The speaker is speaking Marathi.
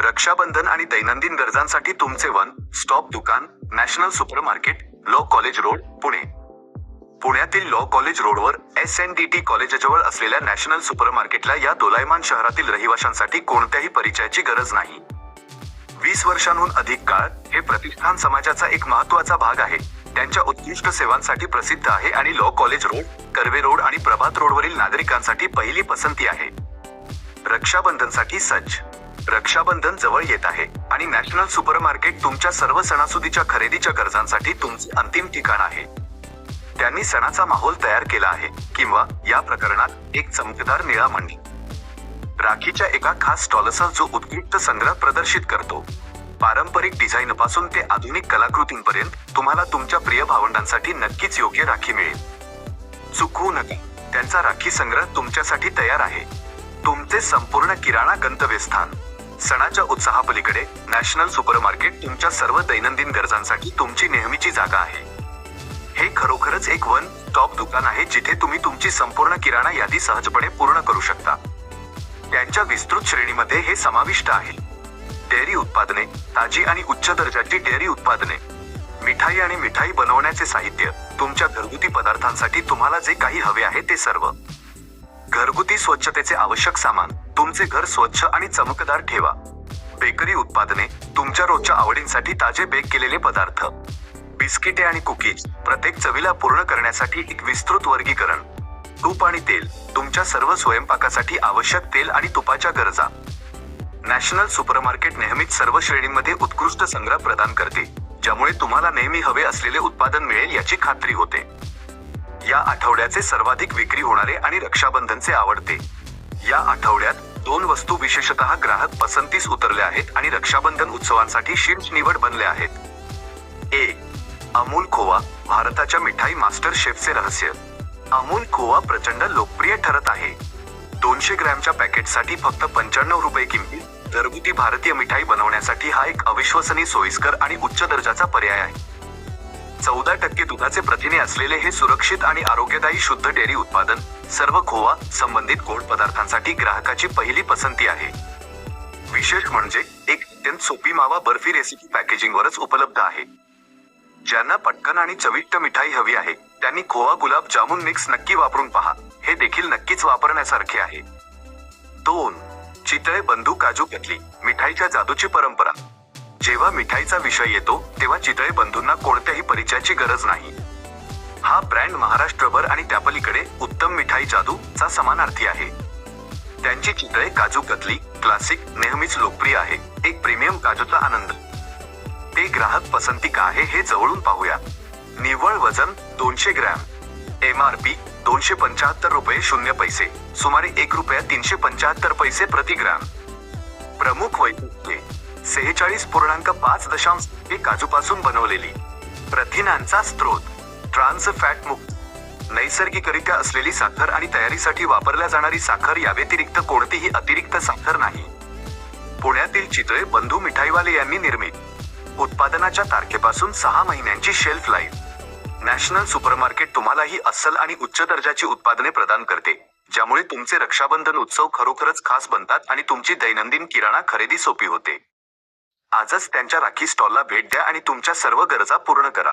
रक्षाबंधन आणि दैनंदिन गरजांसाठी तुमचे वन स्टॉप दुकान national super market law college road Pune. पुण्यातील लॉ कॉलेज रोडवर एस एन डी टी कॉलेजजवळ असलेल्या नॅशनल सुपरमार्केटला या दोलायमान शहरातील रहिवाशांसाठी कोणत्याही परिचयाची गरज नाही. वीस वर्षांहून अधिक काळ हे प्रतिष्ठान समाजाचा एक महत्त्वाचा भाग आहे. त्यांच्या उत्कृष्ट सेवांसाठी प्रसिद्ध आहे आणि law college road Karve road आणि प्रभात रोडवरील नागरिकांसाठी पहिली पसंती आहे. रक्षाबंधनसाठी सज्ज रक्षाबंधन जवळ येत आहे आणि नॅशनल सुपरमार्केट तुमच्या सर्व सणासुदीच्या खरेदीच्या गरजांसाठी तुमचे अंतिम ठिकाण आहे. त्यांनी सणाचा माहोल तयार केला आहे किंवा या प्रकरणात एक चमकदार निळा मंडी राखीच्या एका खास स्टॉलसह जो उत्कृष्ट संग्रह प्रदर्शित करतो. पारंपरिक डिझाईन पासून ते आधुनिक कलाकृतींपर्यंत तुम्हाला तुमच्या प्रिय भावंडांसाठी नक्कीच योग्य राखी मिळेल. चुकवू नका त्यांचा राखी संग्रह तुमच्यासाठी तयार आहे. तुमचे संपूर्ण किराणा गंतव्यस्थान. सणाच्या उत्साहापलीकडे नॅशनल सुपर मार्केट तुमच्या सर्व दैनंदिन गरजांसाठी तुमची नेहमीची जागा आहे. हे खरोखरच एक वन स्टॉप दुकान आहे जिथे तुम्ही तुमची संपूर्ण किराणा यादी सहजपणे पूर्ण करू शकता. त्यांच्या विस्तृत श्रेणीमध्ये हे समाविष्ट आहे. डेअरी उत्पादने ताजी आणि उच्च दर्जाची डेअरी उत्पादने मिठाई आणि मिठाई बनवण्याचे साहित्य तुमच्या घरगुती पदार्थांसाठी तुम्हाला जे काही हवे आहे ते सर्व. घरगुती स्वच्छतेचे आवश्यक सामान तुमचे घर स्वच्छ आणि चमकदार ठेवा. बेकरी उत्पादने तुमच्या रोजच्या आवडींसाठी ताजे बेक केलेले पदार्थ. बिस्किटे आणि कुकीज प्रत्येक चवीला पूर्ण करण्यासाठी एक विस्तृत वर्गीकरण. तूप आणि तेल तुमच्या सर्व स्वयंपाकासाठी आवश्यक तेल आणि तुपाच्या गरजा. नॅशनल सुपरमार्केट नेहमीच सर्व श्रेणींमध्ये उत्कृष्ट संग्रह प्रदान करते ज्यामुळे तुम्हाला नेहमी हवे असलेले उत्पादन मिळेल याची खात्री होते. या आठवड्याचे सर्वाधिक विक्री होणारे आणि रक्षाबंधनचे आवडते. या आठवड्यात दोन वस्तू विशेषतः ग्राहक पसंतीस उतरल्या आहेत आणि रक्षाबंधन उत्सवांसाठी शीर्ष निवड बनल्या आहेत. ए. अमूल खोवा भारताच्या मिठाई मास्टर शेफचे रहस्य. अमूल खोवा प्रचंड लोकप्रिय ठरत आहे. दोनशे ग्रॅमच्या पॅकेटसाठी फक्त पंच्याण्णव रुपये किमती. घरगुती भारतीय मिठाई बनवण्यासाठी हा एक अविश्वसनीय सोयीस्कर आणि उच्च दर्जाचा पर्याय आहे. चौदा टक्के दुधाचे प्रथिने असलेले हे सुरक्षित आणि आरोग्यदायी शुद्ध डेअरी उत्पादन सर्व खोवा संबंधित गोड पदार्थांसाठी ग्राहकाची पहिली पसंती आहे. विशेष म्हणजे एक अत्यंत सोपी मावा बर्फी रेसिपी पॅकेजिंगवरच उपलब्ध आहे. ज्यांना पटकन आणि चविष्ट मिठाई हवी आहे त्यांनी खोवा गुलाब जामुन मिक्स नक्की वापरून पहा. हे देखील नक्कीच वापरण्यासारखे आहे. दोन चितळे बंधू काजू कतली मिठाईच्या जादूची परंपरा. जेव्हा मिठाईचा विषय येतो तेव्हा चितळे बंधूंना कोणत्याही परिचयाची गरज नाही. हा ब्रँड महाराष्ट्रभर आणि त्यापलीकडे उत्तम मिठाई जादू चा समानार्थी आहे. त्यांची चितळे काजू कतली क्लासिक नेहमीच लोकप्रिय आहे. एक प्रीमियम काजूचा आनंद. ते ग्राहक पसंती का आहे हे जवळून पाहूया. निव्वळ वजन दोनशे ग्रॅम. एम आर पी दोनशे पंचाहत्तर रुपये शून्य पैसे. सुमारे एक रुपया तीनशे पंचाहत्तर पैसे प्रति ग्रॅम. प्रमुख वैशिष्ट्ये. सेहेचाळीस पूर्णांक पाच दशांश हे काजूपासून बनवलेली. प्रथिनांचा स्रोत ट्रान्स फॅट मुक्त नैसर्गिकरित्या असलेली साखर आणि तयारीसाठी वापरल्या जाणारी साखर या व्यतिरिक्त कोणतीही अतिरिक्त साखर नाही. पुण्यातील चितळे बंधू मिठाईवाले यांनी निर्मित उत्पादनाच्या तारखेपासून सहा महिन्यांची शेल्फ लाईफ नॅशनल सुपरमार्केट तुम्हाला ही अस्सल आणि उच्च दर्जाची उत्पादने प्रदान करते ज्यामुळे तुमचे रक्षाबंधन उत्सव खरोखरच खास बनतात आणि तुमची दैनंदिन किराणा खरेदी सोपी होते. आजच त्यांच्या राखी स्टॉलला भेट द्या आणि तुमच्या सर्व गरजा पूर्ण करा.